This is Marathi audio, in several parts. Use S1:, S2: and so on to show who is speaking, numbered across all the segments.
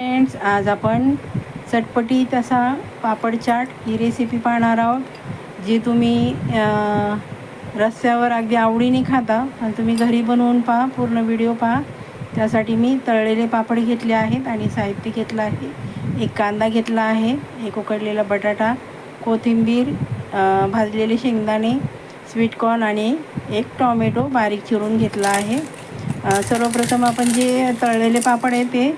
S1: फ्रेंड्स आज आपण चटपटीत असा पापड चाट ही रेसिपी पाहणार आहोत जी तुम्ही रस्त्यावर अगदी आवडीने खाता पण तुम्ही घरी बनवून पहा पूर्ण व्हिडिओ पहा. त्यासाठी मी तळलेले पापड घेतले आहेत आणि साहित्य घेतलं आहे एक कांदा घेतला आहे एक उकडलेला बटाटा कोथिंबीर भाजलेले शेंगदाणे स्वीटकॉर्न आणि एक टॉमॅटो बारीक चिरून घेतला आहे. सर्वप्रथम आपण जे तळलेले पापड आहे ते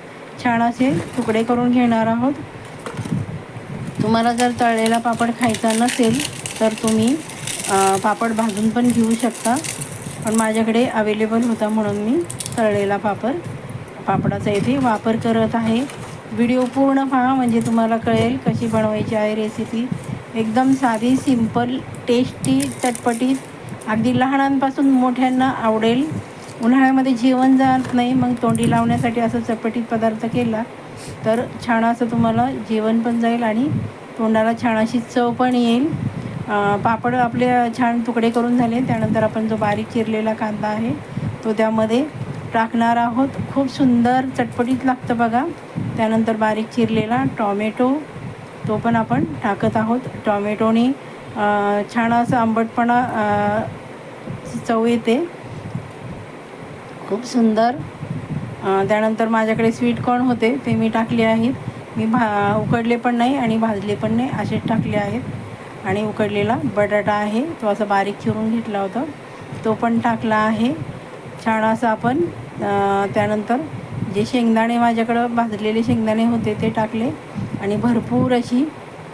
S1: छान असे तुकडे करून घेणार आहोत. तुम्हाला जर तळलेला पापड खायचा नसेल तर तुम्ही पापड भाजून पण घेऊ शकता. पण माझ्याकडे अवेलेबल होता म्हणून मी तळलेला पापड. पापडाचा इथे वापर करत आहे. व्हिडिओ पूर्ण पहा म्हणजे तुम्हाला कळेल कशी बनवायची आहे रेसिपी एकदम साधी सिंपल टेस्टी चटपटीत. अगदी लहानांपासून मोठ्यांना आवडेल. उन्हाळ्यामध्ये जेवण जात नाही मग तोंडी लावण्यासाठी असं चटपटीत पदार्थ केला तर छान असं तुम्हाला जेवण पण जाईल आणि तोंडाला छान अशी चव पण येईल. पापड आपले छान तुकडे करून झाले त्यानंतर आपण जो बारीक चिरलेला कांदा आहे तो त्यामध्ये टाकणार आहोत. खूप सुंदर चटपटीत लागतं बघा. त्यानंतर बारीक चिरलेला टॉमॅटो तो पण आपण टाकत आहोत. टॉमॅटोने छान असं आंबटपणा चव येते. खूप सुंदर. त्यानंतर माझ्याकडे स्वीटकॉर्न होते ते मी टाकले आहेत. मी भा उकडले पण नाही आणि भाजले पण नाही असेच टाकले आहेत. आणि उकडलेला बटाटा आहे तो असा बारीक चिरून घेतला होता. तो पण टाकला आहे. छान असं आपण त्यानंतर जे शेंगदाणे माझ्याकडं भाजलेले शेंगदाणे होते ते टाकले. आणि भरपूर अशी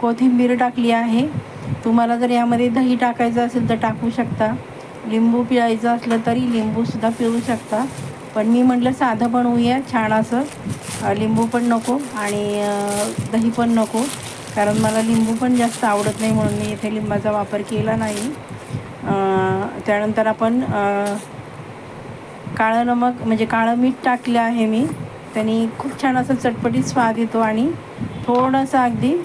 S1: कोथिंबीर टाकली आहे. तुम्हाला जर यामध्ये दही टाकायचं असेल तर टाकू शकता. लिंबू प्यायचं असलं तरी लिंबूसुद्धा पिऊ शकता. पण मी म्हटलं साधं बनवूया छान असं. लिंबू पण नको आणि दही पण नको. कारण मला लिंबू पण जास्त आवडत नाही म्हणून मी इथे लिंबाचा वापर केला नाही. त्यानंतर आपण काळं नमक म्हणजे काळं मीठ टाकलं आहे मी. त्यांनी खूप छान असं चटपटीत स्वाद येतो आणि थोडंसं अगदी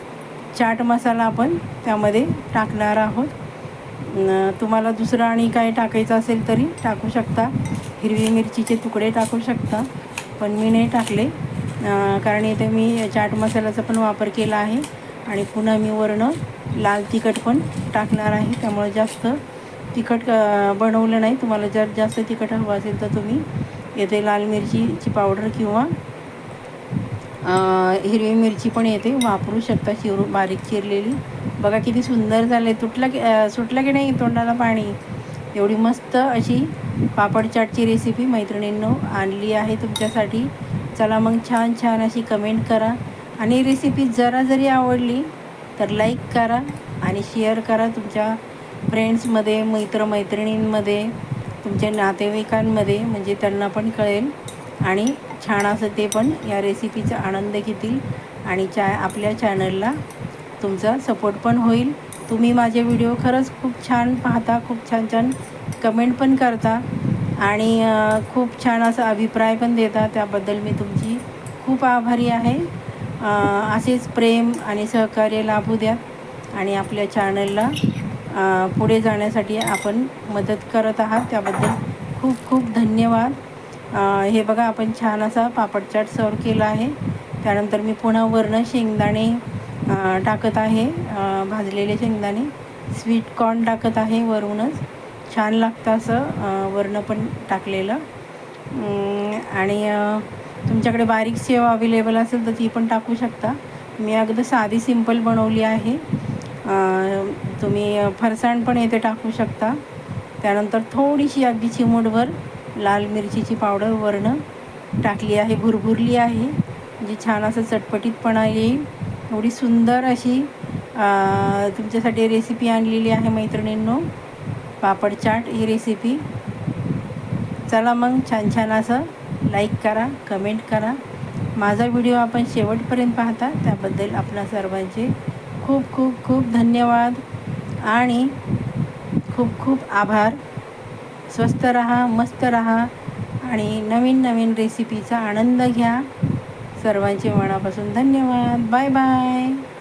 S1: चाट मसाला आपण त्यामध्ये टाकणार आहोत. तुम्हाला दुसरं आणि काय टाकायचं असेल तरी टाकू शकता. हिरवी मिरचीचे तुकडे टाकू शकता. पण मी नाही टाकले. कारण इथे मी चाट मसाल्याचा पण वापर केला आहे. आणि पुन्हा मी वरणं लाल तिखट पण टाकणार आहे. त्यामुळे जास्त तिखट बनवलं नाही. तुम्हाला जर जास्त तिखट हवं असेल तर तुम्ही येथे लाल मिरचीची पावडर किंवा हिरवी मिरची पण येते वापरू शकता. चिरू बारीक चिरलेली. बघा किती सुंदर झाले. तुटलं की सुटलं की नाही तोंडाला पाणी? एवढी मस्त अशी पापड चाटची रेसिपी मैत्रिणींनो आणली आहे तुमच्यासाठी. चला मग छान छान अशी कमेंट करा. आणि रेसिपी जरा जरी आवडली तर लाईक करा आणि शेअर करा तुमच्या फ्रेंड्समध्ये मित्रमैत्रिणींमध्ये तुमच्या नातेवाईकांमध्ये म्हणजे त्यांना पण कळेल. आणि छान असं ते पण या रेसिपीचा आनंद घेतील. आणि चा आपल्या चॅनलला तुमचा सपोर्ट पण होईल. तुम्ही माझे व्हिडिओ खरंच खूप छान पाहता खूप छान छान कमेंट पण करता. आणि खूप छान असा अभिप्राय पण देता. त्याबद्दल मी तुमची खूप आभारी आहे. असेच प्रेम आणि सहकार्य लाभू द्या. आणि आपल्या चॅनलला पुढे जाण्यासाठी आपण मदत करत आहात. त्याबद्दल खूप खूप धन्यवाद. हे बघा आपण छान असा पापड चाट सर्व केला आहे. त्यानंतर मी पुन्हा वरनं शेंगदाणे टाकत आहे. भाजलेले शेंगदाणे. स्वीट कॉर्न टाकत आहे वरूनच. छान लागतं असं वरणं पण टाकलेलं. आणि तुमच्याकडे बारीक सेव अवेलेबल असेल तर ती पण टाकू शकता. मी अगदी साधी सिंपल बनवली आहे. तुम्ही फरसाण पण येथे टाकू शकता. त्यानंतर थोडीशी अगदी चिमूटभर लाल मिरचीची पावडर वरणं टाकली आहे भुरभुरली आहे. जी छान असं चटपटीतपणा येईल. एवढी सुंदर अशी तुमच्यासाठी रेसिपी आणलेली आहे मैत्रिणींनो. पापड चाट ही रेसिपी चला मग छान छान असं लाईक करा कमेंट करा. माझा व्हिडिओ आपण शेवटपर्यंत पाहता त्याबद्दल आपणा सर्वांचे खूप खूप खूप धन्यवाद. आणि खूप खूप आभार. स्वस्त रहा मस्त रहा. आणि नवीन नवीन रेसिपीचा आनंद घ्या. सर्वांचे मनापासून धन्यवाद. Bye bye.